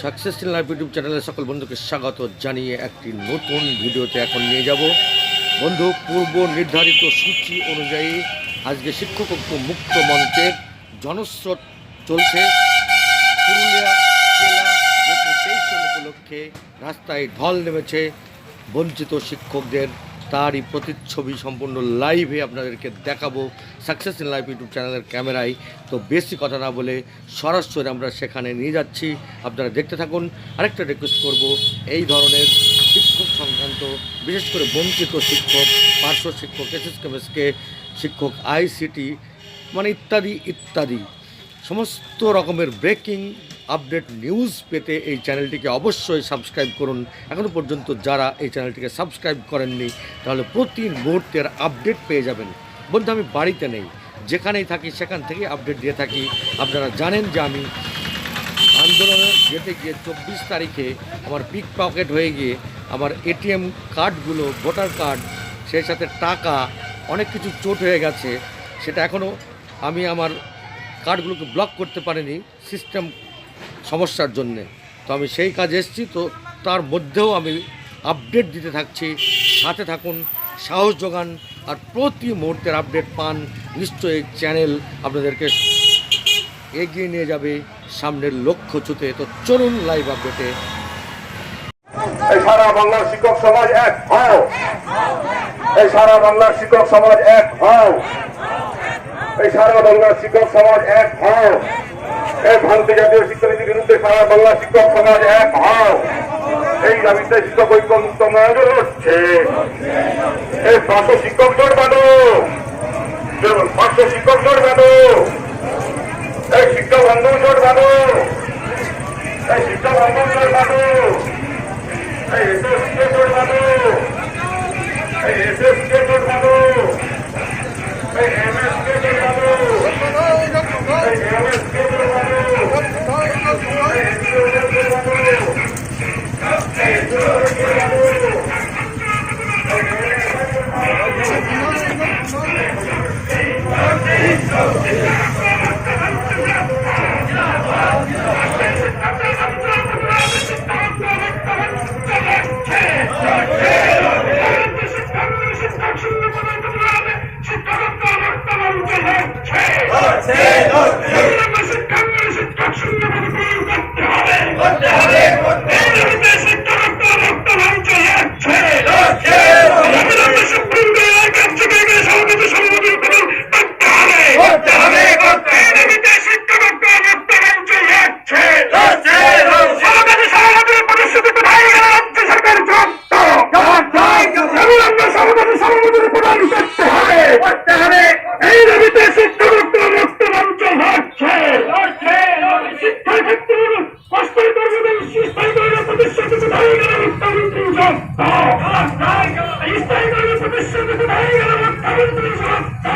Successful life YouTube চ্যানেলে সকল বন্ধুকে স্বাগত জানিয়ে একটি নতুন ভিডিওতে এখন নিয়ে যাব। বন্ধু, পূর্ব নির্ধারিত সূচি অনুযায়ী আজকে শিক্ষক ঐক্য মুক্ত মঞ্চের জনস্রোত চলছে। পুরুলিয়া জেলা উপলক্ষে রাস্তায় ঢল নেমেছে বঞ্চিত শিক্ষকদের। তারই প্রতিচ্ছবি সম্পূর্ণ লাইভে আপনাদেরকে দেখাবো। সাকসেস ইন লাইভ ইউটিউব চ্যানেলের ক্যামেরায় তো বেশি কথা না বলে সরাসরি আমরা সেখানে নিয়ে যাচ্ছি। আপনারা দেখতে থাকুন। আরেকটা রিকোয়েস্ট করব। এই ধরনের শিক্ষক সংক্রান্ত, বিশেষ করে বঞ্চিত শিক্ষক, পার্শ্ব শিক্ষক এসএস কেমএসকে শিক্ষক আইসিটি মানে ইত্যাদি ইত্যাদি। সমস্ত রকমের ব্রেকিং আপডেট নিউজ পেতে এই চ্যানেলটিকে অবশ্যই সাবস্ক্রাইব করুন। এখনও পর্যন্ত যারা এই চ্যানেলটিকে সাবস্ক্রাইব করেননি, তাহলে প্রতি মুহূর্তের আপডেট পেয়ে যাবেন। বলতে আমি বাড়িতে নেই। যেখানেই থাকি, সেখান থেকে আপডেট দিয়ে থাকি। আপনারা জানেন যে আমি আন্দোলনে যেতে গিয়ে চব্বিশ তারিখে আমার পিক পকেট হয়ে গিয়ে আমার এটিএম কার্ডগুলো, ভোটার কার্ড, সেই সাথে টাকা, অনেক কিছু চোট হয়ে গেছে। সেটা এখনও আমি আমার কার্ডগুলোকে ব্লক করতে পারিনি। সিস্টেম সমস্যার জন্যে। তো আমি সেই কাজে এসেছি, তো তার মধ্যেও আমি আপডেট দিতে থাকছি, সাথে থাকুন, সাহস যোগান, আর প্রতি মুহূর্তের আপডেট পান নিশ্চয়ই চ্যানেল আপনাদেরকে এগিয়ে নিয়ে যাবে সামনের লক্ষ্য ছুতে। তো চলুন লাইভ আপডেটে সারা বাংলার শিক্ষক সমাজ এক হও। এই সারা বাংলার শিক্ষক সমাজ এক হও। এই সারা বাংলার শিক্ষক সমাজ এক হও। ভারতীয় জাতীয় শিক্ষানীতির বিরুদ্ধে সারা বাংলার শিক্ষক সমাজ এক হও। এই দাবিতে শিক্ষক ঐক্য মুক্ত মহাজ হচ্ছে এই পাঁচশো শিক্ষক জোর বাঁধো। পাঁচশো শিক্ষক জোর বাঁধো। এই শিক্ষক আন্দোলন জোর বাঁধো। এই শিক্ষক আন্দোলন জোর বাঁধো। এই এসএসকে জোর বাঁধো। এই এসএসকে জোর বাঁধো। মুখ্যমন্ত্রী সত্তা স্থায়ী